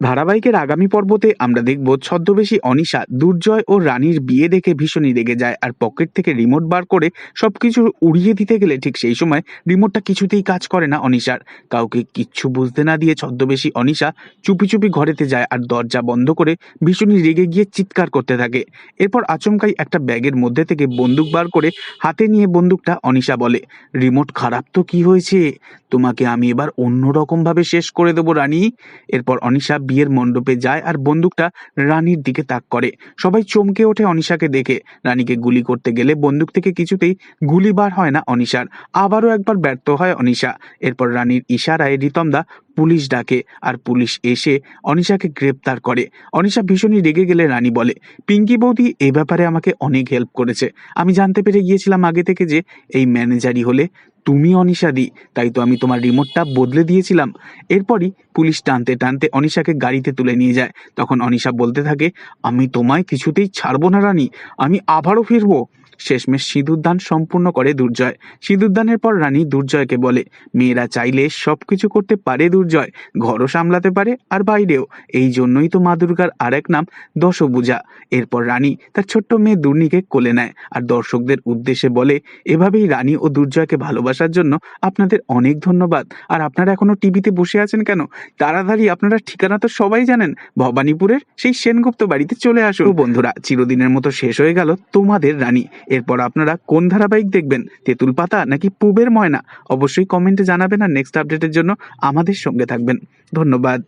ধারাবাহিকের আগামী পর্বতে আমরা দেখব ছদ্মবেশী অনিশা, দুর্জয় ও রানীর বিয়ে দেখে ভীষণই রেগে যায় আর পকেট থেকে রিমোট বার করে সবকিছু উড়িয়ে দিতে গেলে ঠিক সেই সময় রিমোটটা কিছুতেই কাজ করে না অনিশার। কাউকে কিচ্ছু বুঝতে না দিয়ে ছদ্মবেশী অনিশা চুপি চুপি ঘরেতে যায় আর দরজা বন্ধ করে ভীষণই রেগে গিয়ে চিৎকার করতে থাকে। এরপর আচমকাই একটা ব্যাগের মধ্যে থেকে বন্দুক বার করে হাতে নিয়ে বন্দুকটা অনিশা বলে, রিমোট খারাপ তো কি হয়েছে? তোমাকে আমি এবার অন্যরকম ভাবে শেষ করে দেবো রানী। এরপর অনিশা বিয়ের মণ্ডপে যায় আর বন্দুকটা রানীর দিকে তাক করে। সবাই চমকে ওঠে অনিশাকে দেখে। রানীকে গুলি করতে গেলে বন্দুক থেকে কিছুতেই গুলি বার হয় না অনিশার। আবারও একবার ব্যর্থ হয় অনিশা। এরপর রানীর ইশারায় রিতমদা পুলিশ ডাকে আর পুলিশ এসে অনিশাকে গ্রেপ্তার করে। অনিশা ভীষণই রেগে গেলে রানী বলে, পিঙ্কি বৌদি, এ ব্যাপারে আমাকে অনেক হেল্প করেছে। আমি জানতে পেরে গিয়েছিলাম আগে থেকে যে এই ম্যানেজারই হলে তুমি অনিশা দি, তাই তো আমি তোমার রিমোটটা বদলে দিয়েছিলাম। এরপরই পুলিশ টানতে টানতে অনিশাকে গাড়িতে তুলে নিয়ে যায়। তখন অনিশা বলতে থাকে, আমি তোমায় কিছুতেই ছাড়বো না রানী, আমি আবারও ফিরবো। শেষমেশ সিঁদুরদান সম্পূর্ণ করে দুর্জয়। সিঁদুরদানের পর রানী দুর্জয়কে বলে, মেয়েরা চাইলে সব কিছু করতে পারে দুর্জয়। ঘরও সামলাতে পারে আর বাইরেও। এই জন্যই তো মা দুর্গার আর এক নাম দশভুজা। এরপর রানী তার ছোট্ট মেয়ে দুর্নিকে কোলে নেয় আর দর্শকদের উদ্দেশ্যে বলে, এভাবেই রানী ও দুর্জয়কে ভালোবাসার জন্য আপনাদের অনেক ধন্যবাদ। আর আপনারা এখনও টিভিতে বসে আছেন কেন? তাড়াতাড়ি আপনারা ঠিকানা তো সবাই জানেন। ভবানীপুরের সেই সেনগুপ্ত বাড়িতে চলে আসুন। বন্ধুরা, চিরদিনের মতো শেষ হয়ে গেল তোমাদের রানী। এরপর আপনারা কোন ধারাবাহিক দেখবেন? তেঁতুল পাতা নাকি পুবের ময়না? অবশ্যই কমেন্টে জানাবেন আর নেক্সট আপডেটের জন্য আমাদের সঙ্গে থাকবেন। ধন্যবাদ।